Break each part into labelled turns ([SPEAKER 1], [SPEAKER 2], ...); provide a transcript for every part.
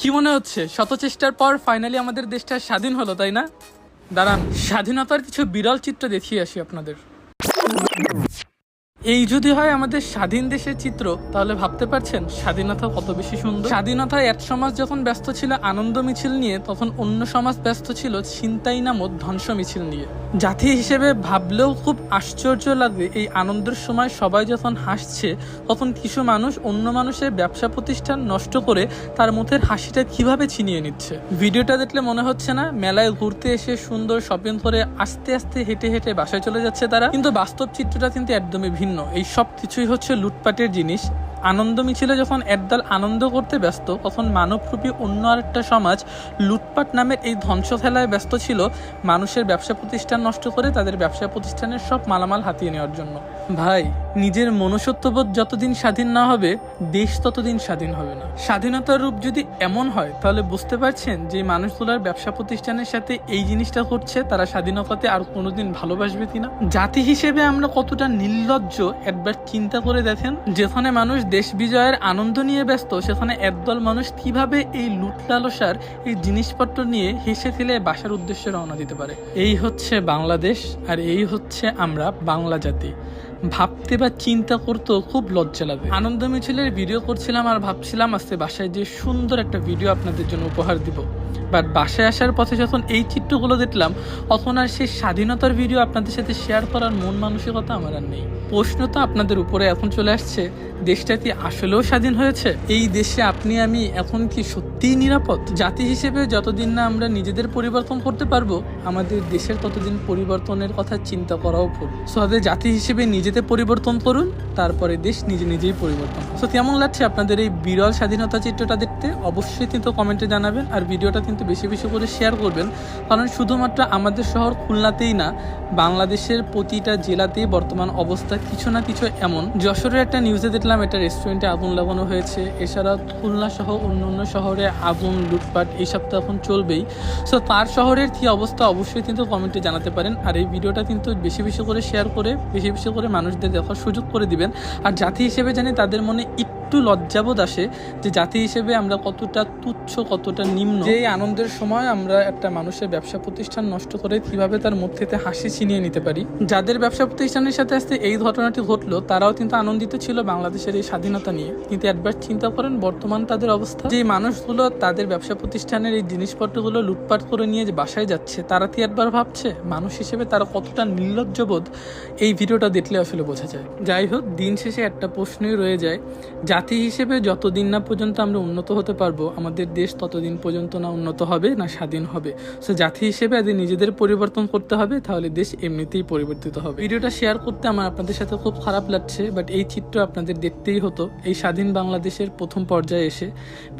[SPEAKER 1] কি মনে হচ্ছে? শত চেষ্টার পর ফাইনালি আমাদের দেশটা স্বাধীন হলো, তাই না? দাঁড়ান, স্বাধীনতার কিছু বিরল চিত্র দেখিয়ে আসি আপনাদের। এই যদি হয় আমাদের স্বাধীন দেশের চিত্র, তাহলে ভাবতে পারছেন স্বাধীনতা কত বেশি সুন্দর? স্বাধীনতায় এক সমাজ যখন ব্যস্ত ছিল আনন্দ মিছিল নিয়ে, তখন অন্য সমাজ ব্যস্ত ছিল ছিনতাই নামক ধ্বংস মিছিল নিয়ে। জাতি হিসেবে ভাবলেও খুব আশ্চর্য লাগবে এই আনন্দের সময় সবাই যখন হাসছে, তখন কিছু মানুষ অন্য মানুষের ব্যবসা প্রতিষ্ঠান নষ্ট করে তার মুখের হাসিটা কীভাবে ছিনিয়ে নিচ্ছে? ভিডিওটা দেখলে মনে হচ্ছে না, মেলায় ঘুরতে এসে সুন্দর শপিং করে আস্তে আস্তে হেঁটে হেঁটে বাসায় চলে যাচ্ছে তারা। কিন্তু বাস্তব চিত্রটা কিন্তু একদমই ভিন্ন। এই সব কিছুই হচ্ছে লুটপাটের জিনিস। আনন্দ মিছিলে যখন একদল আনন্দ করতে ব্যস্ত, তখন মানবরূপী অন্য আরেকটা সমাজ লুটপাট নামের এই ধ্বংস খেলায় ব্যস্ত ছিল মানুষের ব্যবসা প্রতিষ্ঠান নষ্ট করে তাদের ব্যবসা প্রতিষ্ঠানের সব মালামাল হাতিয়ে নেওয়ার জন্য। ভাই, নিজের মনুষ্যত্ববোধ যতদিন স্বাধীন না হবে, দেশ ততদিন স্বাধীন হবে না। স্বাধীনতার রূপ যদি এমন হয়, তাহলে বুঝতে পারছেন যে মানুষগুলোর ব্যবসা প্রতিষ্ঠানের সাথে এই জিনিসটা করছে, তারা স্বাধীনতাতে আর কোনোদিন ভালোবাসবে কিনা জাতি হিসেবে আমরা কতটা নির্লজ্জ, একবার চিন্তা করে দেখেন। যেখানে মানুষ দেশ বিজয়ের আনন্দ নিয়ে ব্যস্ত, সেখানে একদল মানুষ কীভাবে এই লুট লালসার এই জিনিসপত্র নিয়ে হেসে ফেলে বাসার উদ্দেশ্যে রওনা দিতে পারে। এই হচ্ছে বাংলাদেশ, আর এই হচ্ছে আমরা বাংলা জাতি। ভাবতে বা চিন্তা করতেও খুব লজ্জা লাগে। আনন্দ মিছিলের ভিডিও করছিলাম আর ভাবছিলাম আজকে বাসায় যে সুন্দর একটা ভিডিও আপনাদের জন্য উপহার দিব। বাট বাসায় আসার পথে যখন এই চিত্রগুলো দেখলাম, তখন আর সেই স্বাধীনতার ভিডিও আপনাদের সাথে শেয়ার করার মন মানসিকতা আমার আর নেই। প্রশ্ন তো আপনাদের উপরে এখন চলে আসছে, দেশটা কি আসলেও স্বাধীন হয়েছে? এই দেশে আপনি, আমি এখন কি সত্যিই নিরাপদ? জাতি হিসেবে যতদিন না আমরা নিজেদের পরিবর্তন করতে পারব, আমাদের দেশের ততদিন পরিবর্তনের কথা চিন্তা করাও ভুল। সো জাতি হিসেবে নিজেদের পরিবর্তন করুন, তারপরে দেশ নিজে নিজেই পরিবর্তন সো কেমন লাগছে আপনাদের এই বিরল স্বাধীনতা চিত্রটা দেখতে? অবশ্যই কিন্তু কমেন্টে জানাবেন আর ভিডিওটা কিন্তু বেশি বেশি করে শেয়ার করবেন। কারণ শুধুমাত্র আমাদের শহর খুলনাতেই না, বাংলাদেশের প্রতিটা জেলাতেই বর্তমান অবস্থা কিছু না কিছু এমন। যশোরের একটা নিউজে দেখলাম এটা রেস্টুরেন্টে আগুন লাগানো হয়েছে। এছাড়া খুলনা সহ অন্য অন্য শহরে আগুন, লুটপাট, এইসব তো এখন চলবেই। সো তার শহরের কি অবস্থা অবশ্যই কিন্তু কমেন্টে জানাতে পারেন। আর এই ভিডিওটা কিন্তু বেশি বেশি করে শেয়ার করে, বেশি বেশি করে মানুষদের দেখার সুযোগ করে দিবেন। আর জাতি হিসেবে জানি তাদের মনে একটু লজ্জাবোধ আসে যে জাতি হিসেবে আমরা কতটা তুচ্ছ, কতটা নিম্ন। যে আনন্দের সময় আমরা একটা মানুষের ব্যবসা প্রতিষ্ঠান নষ্ট করে কীভাবে তার মধ্যে থেকে হাসি ছিনিয়ে নিতে পারি? যাদের ব্যবসা প্রতিষ্ঠানের সাথে আসতে এই ঘটনাটি ঘটলো, তারাও কিন্তু আনন্দিত ছিল বাংলাদেশের এই স্বাধীনতা নিয়ে। কিন্তু একবার চিন্তা করেন, বর্তমান তাদের অবস্থা? যে মানুষগুলো তাদের ব্যবসা প্রতিষ্ঠানের এই জিনিসপত্রগুলো লুটপাট করে নিয়ে যে বাসায় যাচ্ছে, তারা কি একবার ভাবছে? মানুষ হিসেবে তারা কতটা নির্লজ্জবোধ? এই ভিডিওটা দেখলে আসলে বোঝা যায়। যাই হোক, দিন শেষে একটা প্রশ্নই রয়ে যায় জাতি হিসেবে যতদিন না পর্যন্ত আমরা উন্নত হতে পারব, আমাদের দেশ ততদিন পর্যন্ত না উন্নত হবে, না স্বাধীন হবে। সো জাতি হিসেবে আগে নিজেদের পরিবর্তন করতে হবে, তাহলে দেশ এমনিতেই পরিবর্তিত হবে। ভিডিওটা শেয়ার করতে আমার আপনাদের সাথে খুব খারাপ লাগছে বাট এই চিত্র আপনাদের দেখতেই হতো। এই স্বাধীন বাংলাদেশের প্রথম পর্যায়ে এসে।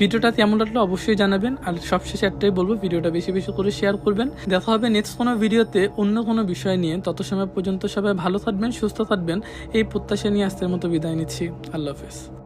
[SPEAKER 1] ভিডিওটা কেমন লাগল অবশ্যই জানাবেন, আর সবশেষে একটাই বলব, ভিডিওটা বেশি বেশি করে শেয়ার করবেন। দেখা হবে নেক্সট কোনো ভিডিওতে অন্য কোনো বিষয় নিয়ে। তত সময় পর্যন্ত সবাই ভালো থাকবেন, সুস্থ থাকবেন। এই প্রত্যাশা নিয়ে আজকের মতো বিদায় নিচ্ছি। আল্লাহ হাফেজ।